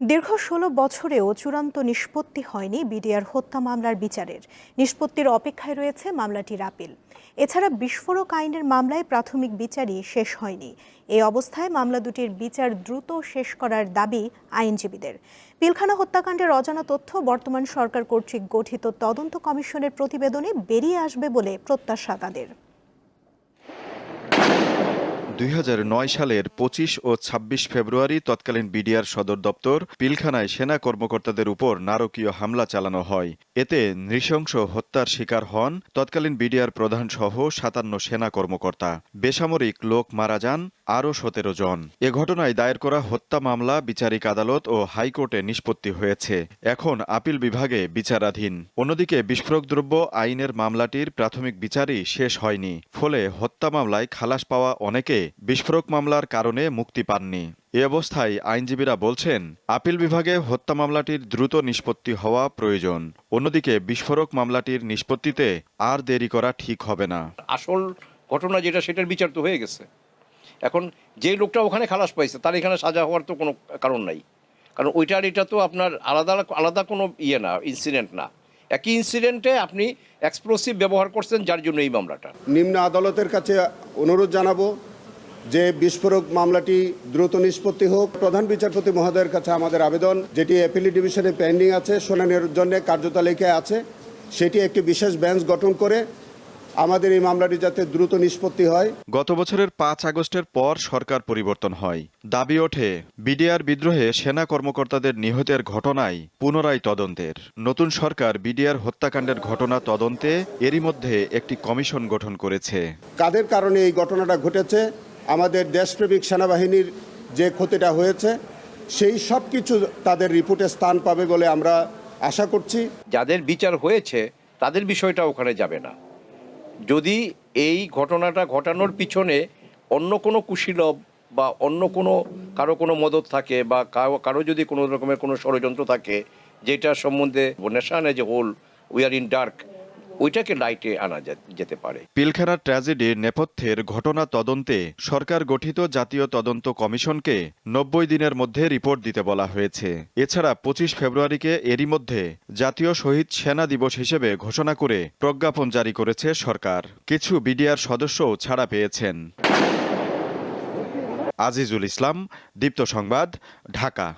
দীর্ঘ ষোলো বছরেও চূড়ান্ত নিষ্পত্তি হয়নি বিডিআর হত্যা মামলার বিচারের। নিষ্পত্তির অপেক্ষায় রয়েছে মামলাটির আপিল। এছাড়া বিস্ফোরক আইনের মামলায় প্রাথমিক বিচারই শেষ হয়নি। এই অবস্থায় মামলা দুটির বিচার দ্রুত শেষ করার দাবি আইনজীবীদের। পিলখানা হত্যাকাণ্ডের অজানা তথ্য বর্তমান সরকার কর্তৃক গঠিত তদন্ত কমিশনের প্রতিবেদনে বেরিয়ে আসবে বলে প্রত্যাশা তাদের। দুই হাজার নয় সালের পঁচিশ ও ২৬ ফেব্রুয়ারি তৎকালীন বিডিআর সদর দপ্তর পিলখানায় সেনা কর্মকর্তাদের উপর নারকীয় হামলা চালানো হয়। এতে নৃশংস হত্যার শিকার হন তৎকালীন বিডিআর প্রধান সহ সাতান্ন সেনা কর্মকর্তা। বেসামরিক লোক মারা যান আরও সতেরো জন। এ ঘটনায় দায়ের করা হত্যা মামলা, বিচারিক আদালত ও হাইকোর্টে নিষ্পত্তি হয়েছে। এখন আপিল বিভাগে বিচারাধীন। অন্যদিকে বিস্ফোরক দ্রব্য আইনের মামলাটির প্রাথমিক বিচারই শেষ হয়নি। ফলে হত্যা মামলায় খালাস পাওয়া অনেকে বিস্ফোরক মামলার কারণে মুক্তি পাননি। এ অবস্থায় আইনজীবীরা বলছেন আপিল বিভাগে হত্যা মামলাটির দ্রুত নিষ্পত্তি হওয়া প্রয়োজন। অন্যদিকে বিস্ফোরক মামলাটির নিষ্পত্তিতে আর দেরি করা ঠিক হবে না। আসল ঘটনা যেটা সেটার বিচার তো হয়ে গেছে। এখন যে লোকটা ওখানে খালাস পাইছে তার এখানে সাজা হওয়ার তো কোনো কারণ নাই। কারণ ওইটার এটা তো আপনার আলাদা আলাদা কোনো ইয়ে না ইনসিডেন্ট না। একই ইনসিডেন্টে আপনি এক্সপ্লোসিভ ব্যবহার করছেন যার জন্য এই মামলাটা। নিম্ন আদালতের কাছে অনুরোধ জানাব যে বিস্ফোরক মামলাটি দ্রুত নিষ্পত্তি হোক প্রধান বিচারপতি মহোদয়ের কাছে আমাদের আবেদন যেটি অ্যাপিলি ডিভিশনে পেন্ডিং আছে শুনানির জন্য কার্যতালিকায় আছে সেটি একটি বিশেষ বেঞ্চ গঠন করে আমাদের এই মামলাটি যাতে দ্রুত নিষ্পত্তি হয়। গত বছরের পাঁচ আগস্টের পর সরকার পরিবর্তন হয়। দাবি ওঠে বিডিআর বিদ্রোহে সেনা কর্মকর্তাদের নিহতের ঘটনায় পুনরায় তদন্তের। নতুন সরকার বিডিআর হত্যাকাণ্ডের ঘটনা তদন্তে এরই মধ্যে একটি কমিশন গঠন করেছে। কাদের কারণে এই ঘটনাটা ঘটেছে? আমাদের দেশপ্রেমিক সেনাবাহিনীর যে ক্ষতিটা হয়েছে, সেই সব কিছু তাদের রিপোর্টে স্থান পাবে বলে আমরা আশা করছি। যাদের বিচার হয়েছে, তাদের বিষয়টা ওখানে যাবে না। যদি এই ঘটনাটা ঘটানোর পিছনে অন্য কোনো কুশীলব বা অন্য কোনো, কারও কোনো মদত থাকে বা কারও কারও যদি কোনো রকমের কোনো ষড়যন্ত্র থাকে যেটা সম্বন্ধে nation as a whole we are in dark ওইটাকে লাইটে আনা যেতে পারে। পিলখানা ট্র্যাজেডির নেপথ্যের ঘটনা তদন্তে সরকার গঠিত জাতীয় তদন্ত কমিশনকে নব্বই দিনের মধ্যে রিপোর্ট দিতে বলা হয়েছে। এছাড়া পঁচিশ ফেব্রুয়ারিকে এরই মধ্যে জাতীয় শহীদ সেনা দিবস হিসেবে ঘোষণা করে প্রজ্ঞাপন জারি করেছে সরকার। কিছু বিডিআর সদস্যও ছাড়া পেয়েছেন। আজিজুল ইসলাম, দীপ্ত সংবাদ, ঢাকা।